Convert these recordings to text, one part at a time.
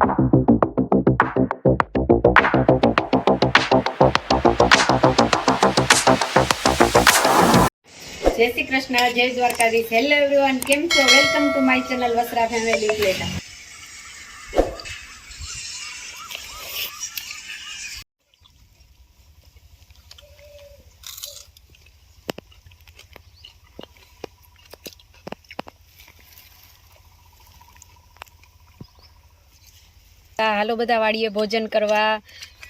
જય શ્રી કૃષ્ણ, જય Dwarkadhish. Hello everyone કેમ છો? Welcome to my channel Vasra family પ્લેટા હાલો બધા વાડીએ ભોજન કરવા.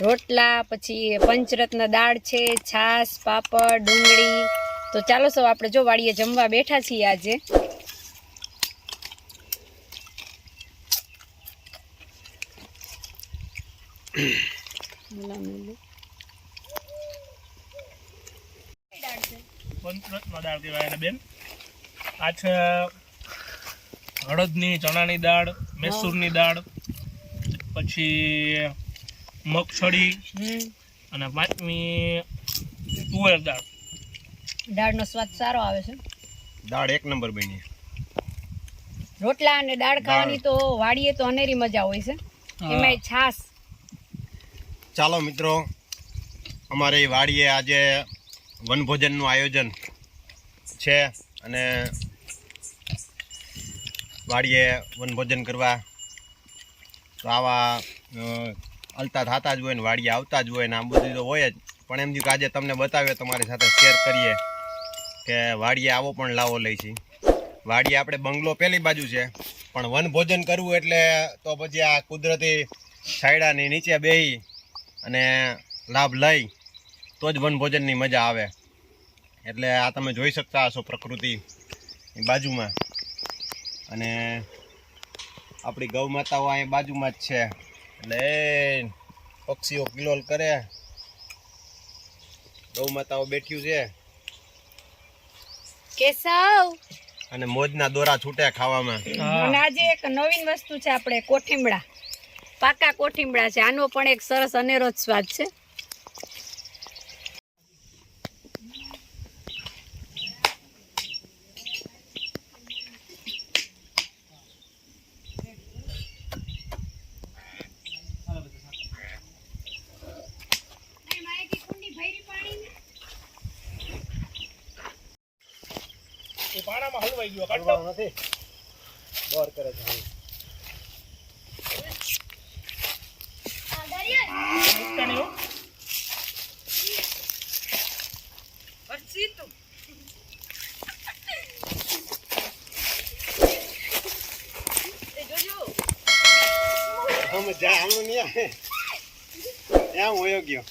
રોટલા, પછી પંચરત્ન દાળ છે, છાશ, પાપડ, ડુંગળી. તો ચાલો સૌ આપણે જો વાડીએ જમવા બેઠા છીએ આજે. પંચરત્ન દાળ કહેવાય બેન. આ છે હળદની, ચણાની દાળ, મૈસૂરની દાળ પછી મગફળી અને પાંચમી તુવેર દાળ. દાળનો સ્વાદ સારો આવે છે. દાળ એક નંબર બની. રોટલા અને દાળ ખાવાની તો વાડીએ તો અનેરી મજા હોય છે. એમાં છાશ ચાલો મિત્રો અમારે વાડીએ આજે વનભોજનનું આયોજન છે અને વાડીએ વનભોજન કરવા આવા અલતા થતા જ હોય ને વાડીએ આવતા જ હોય ને આ બધું તો હોય જ. પણ એમ થયું કે આજે તમને બતાવીએ, તમારી સાથે શેર કરીએ કે વાડીએ આવો પણ લાવો લઈ છે. વાડીએ આપણે બંગલો પેલી બાજુ છે, પણ વનભોજન કરવું એટલે તો પછી આ કુદરતી છાયડાની નીચે બેહી અને લાભ લઈ, તો જ વનભોજનની મજા આવે. એટલે આ તમે જોઈ શકતા હશો પ્રકૃતિ બાજુમાં. અને આપણી ગૌ માતાઓ અહીં બાજુમાં જ છે. એટલે પક્ષીઓ કિલોલ કરે. ગૌ માતાઓ બેઠ્યું છે. કેશવ! અને મોજના દોરા છૂટે ખાવામાં. અને આજે એક નવીન વસ્તુ છે આપણે કોઠીમડા. પાકા કોઠીમડા છે. આનો પણ એક સરસ અનેરો સ્વાદ છે. એ પાણામાં હલવાઈ ગયો કાઢો નથી. બોર કરે છે. મુક્તાની હો. અમે જા હમણાં નહીં આવે ત્યાં હોયો ગયો.